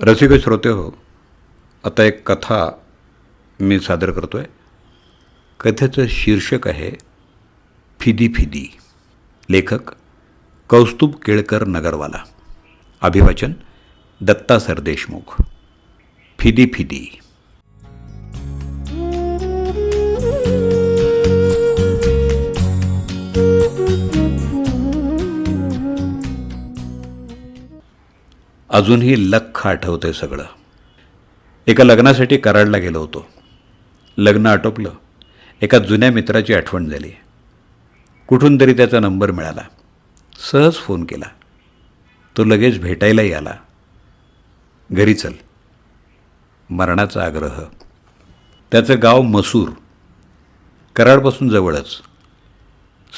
रसिक श्रोते हो. आता एक कथा मी सादर करतो आहे कथेचं शीर्षक आहे फिदी फिदी. लेखक कौस्तुभ केळकर नगरवाला. अभिवाचन दत्ता सरदेशमुख. फिदी फिदी. अजूनही लख आठवतंय सगळं. एका लग्नासाठी कराडला गेलो होतो. लग्न आटोपलं. एका जुन्या मित्राची आठवण झाली. कुठून तरी त्याचा नंबर मिळाला. सहज फोन केला. तो लगेच भेटायलाही आला. घरी चल. मरणाचा आग्रह. त्याचं गाव मसूर. कराडपासून जवळच.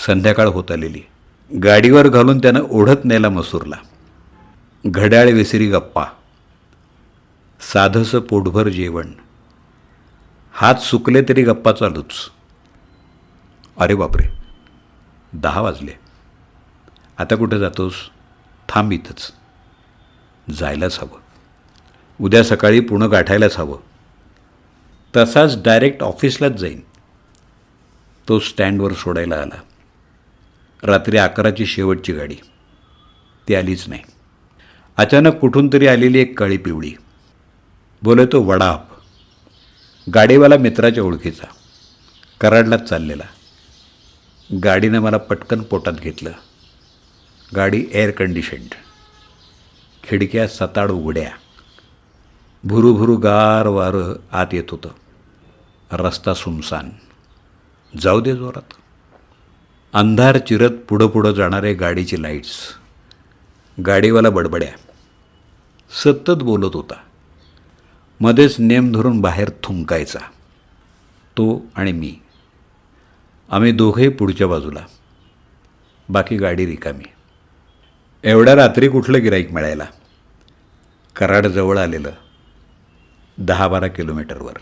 संध्याकाळ होत आलेली. गाडीवर घालून त्यानं ओढत नेला मसूरला. घड्याळ विसरी गप्पा. साधंसं पोटभर जेवण. हात सुकले तरी गप्पा चालूच अरे बापरे. दहा वाजले. आता कुठं जातोस? थांब इथंच. जायलाच हवं. उद्या सकाळी पुणं गाठायलाच हवं. तसाच डायरेक्ट ऑफिसलाच जाईन. तो स्टँडवर सोडायला आला. रात्री अकराची शेवटची गाडी. ती आलीच नाही. अचानक कुठून तरी आलेली एक काळी पिवळी. बोलतो वडाप. गाडीवाला मित्राच्या ओळखीचा. कराडलाच चाललेला. गाडीनं मला पटकन पोटात घेतलं. गाडी एअर कंडिशन्ड खिडक्या सताड उघड्या. भुरुभुरु गार वारं आत येत होतं. रस्ता सुमसान जाऊ दे जोरात. अंधार चिरत पुढं पुढं जाणारे गाडीची लाईट्स गाडीवाला बडबड्या. सतत बोलत होता. मध्येच नेम धरून बाहेर थुंकायचा. तो आणि मी. आम्ही दोघंही पुढच्या बाजूला. बाकी गाडी रिकामी. एवढ्या रात्री कुठलं गिराईक मिळायला? कराडजवळ आलेलं. दहा बारा किलोमीटरवर.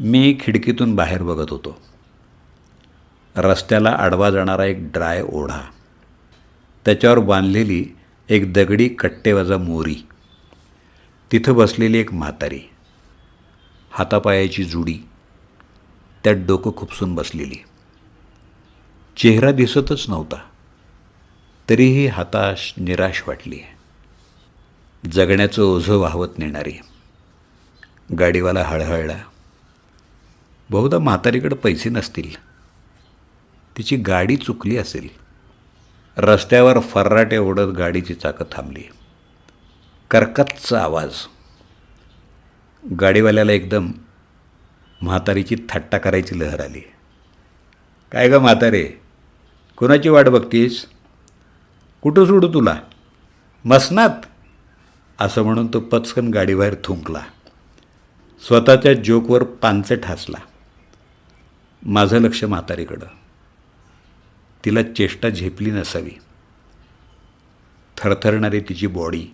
मी खिडकीतून बाहेर बघत होतो. रस्त्याला आडवा जाणारा एक ड्राय ओढा. त्याच्यावर बांधलेली एक दगडी कट्टेवजा मोरी. तिथं बसलेली एक म्हातारी. हातापायाची जुडी. त्यात डोकं खुपसून बसलेली. चेहरा दिसतच नव्हता. तरीही हाताश निराश वाटली. जगण्याचं ओझं वाहवत नेणारी. गाडीवाला हळहळला. बहुधा म्हातारीकडे पैसे नसतील. तिची गाडी चुकली असेल. रस्त्यावर फर्राटे ओढत गाडीची चाकं थांबली. कर्कतचा आवाज. गाडीवाल्याला एकदम म्हातारीची थट्टा करायची लहर आली. काय गं म्हातारे? कोणाची वाट बघतीस? कुठं सोडू तुला? मसनात? असं म्हणून तो पचकन गाडीबाहेर थुंकला. स्वतःच्या जोकवर पानचट हसला माझं लक्ष म्हातारीकडं. तिला चेष्टा झेपली नसावी. थरथरणारी तिची बॉडी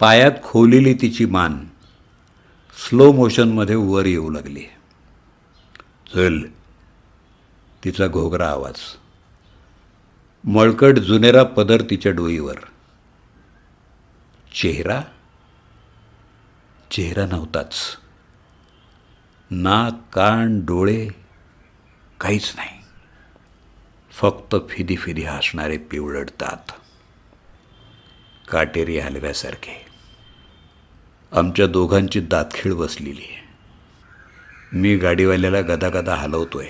पायात खोवलेली तिची मान स्लो मोशनमध्ये वर येऊ लागली. चल तिचा घोगरा आवाज. मळकट जुनेरा पदर तिच्या डोईवर. चेहरा? चेहरा नव्हताच. नाक कान डोळे काहीच नाही. फक्त फिदी फिदी हसणारे पिवळडतात. काटेरी हलव्यासारखे. आमच्या दोघांची दातखीळ बसलेली आहे. मी गाडीवाल्याला गदा गदा हलवतोय.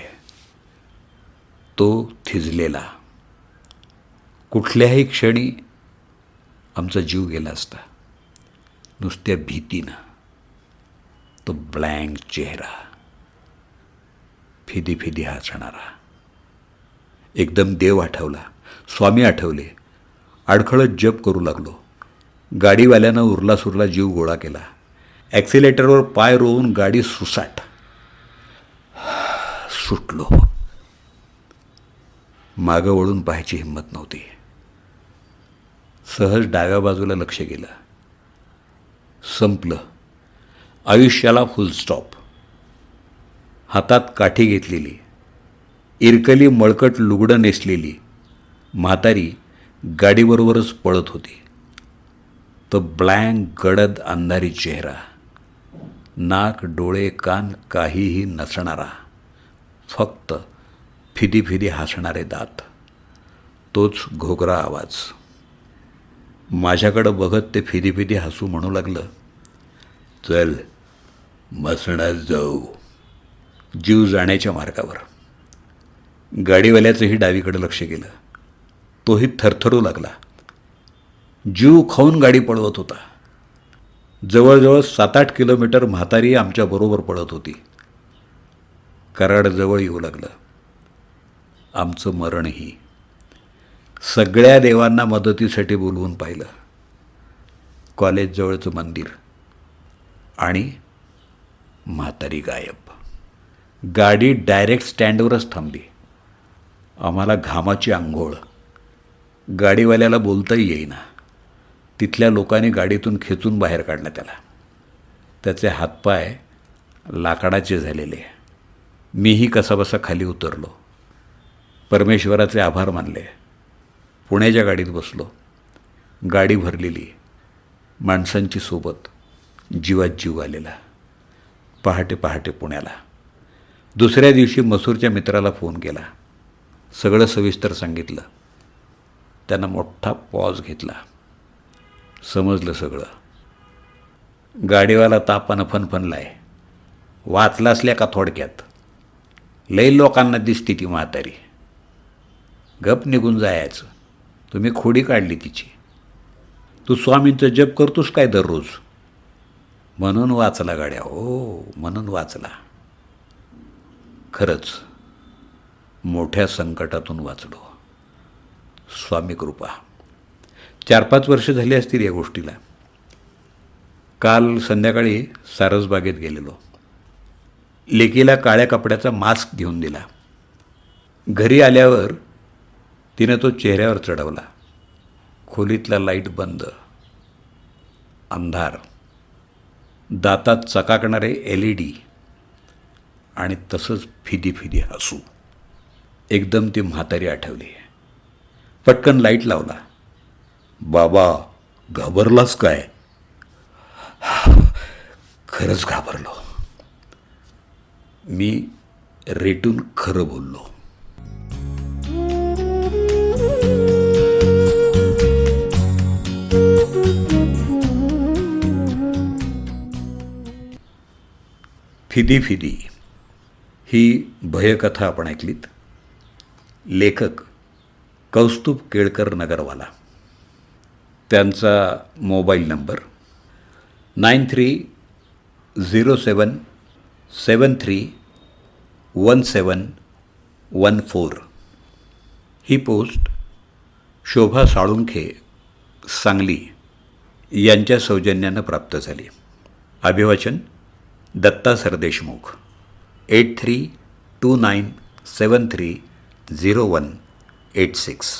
तो थिजलेला. कुठल्याही क्षणी आमचा जीव गेला असता. नुसत्या भीतीनं. तो ब्लँक चेहरा. फिदी फिदी हसणारा. एकदम देव आठवला. स्वामी आठवले. अडखळत जप करू लागलो. गाडीवाल्यानं उरला सुरला जीव गोळा केला. ॲक्सिलेटरवर पाय रोवून गाडी सुसाट. सुटलो. मागं वळून पाहायची हिंमत नव्हती. सहज डाव्या बाजूला लक्ष गेलं. संपलं. आयुष्याला फुलस्टॉप हातात काठी घेतलेली. इरकली मळकट लुगडं नेसलेली म्हातारी गाडीबरोबरच पळत होती. तो ब्लँक गडद अंधारी चेहरा नाक डोळे कान काहीही नसणारा फक्त फिदी फिदी हसणारे दात. तोच घोगरा आवाज. माझ्याकडं बघत ते फिदी फिदी हसू म्हणू लागलं. चल मसणात जाऊ. जीव जाण्याच्या मार्गावर. गाडीवाल्याचंही डावीकडे लक्ष गेलं. तोही थरथरू लागला. जीव खाऊन गाडी पळवत होता. जवळजवळ सात आठ किलोमीटर म्हातारी आमच्याबरोबर पळत होती. कराडजवळ येऊ लागलं. आमचं मरणही. सगळ्या देवांना मदतीसाठी बोलवून पाहिलं. कॉलेजजवळचं मंदिर. आणि म्हातारी गायब. गाडी डायरेक्ट स्टँडवरच थांबली. आम्हाला घामाची आंघोळ. गाडीवाल्याला बोलताही येईना. तिथल्या लोकांनी गाडीतून खेचून बाहेर काढलं त्याला. त्याचे हातपाय लाकडाचे झालेले. मीही कसाबसा खाली उतरलो. परमेश्वराचे आभार मानले. पुण्याच्या गाडीत बसलो. गाडी भरलेली. माणसांची सोबत जीवात जीव आलेला. पहाटे पहाटे पुण्याला. दुसऱ्या दिवशी मसूरच्या मित्राला फोन केला. सगळं सविस्तर सांगितलं. त्यानं मोठा पॉज घेतला. समजलं सगळं. गाडीवाला तापानं फनफनलाय. वाचला असल्या का थोडक्यात? लय लोकांना दिसती ती म्हातारी. गप निघून जायचं. तुम्ही खोडी काढली तिची. तू स्वामींचं जप करतोस काय दररोज? म्हणून वाचला गाड्या. हो म्हणून वाचला. खरंच. मोठ्या संकटातून वाचलो. स्वामी कृपा. चार पाच वर्ष झाली असतील या गोष्टीला. काल संध्याकाळी सारसबागेत गेलेलो. लेकीला काळ्या कपड्याचा मास्क घेऊन दिला. घरी आल्यावर तिनं तो चेहऱ्यावर चढवला. खोलीतला लाइट बंद. अंधार. दातात चकाकणारे एल ई डी आणि तसंच फिदी फिदी हसू. एकदम ती म्हातारी आठवली. पटकन लाइट लावला. बाबा घाबरलाच काय? खरंच घाबरलो. मी रेटून खरं बोललो. फिदी फिदी ही भयकथा आपण ऐकलीत. लेखक कौस्तुभ केळकर नगरवाला. त्यांचा mobile number nine three zero seven seven three one seven one four. ही पोस्ट शोभा साळुंखे सांगली यांच्या सौजन्यानं प्राप्त झाली. अभिवाचन Datta Sardeshmukh. Eight three two nine seven three zero one eight six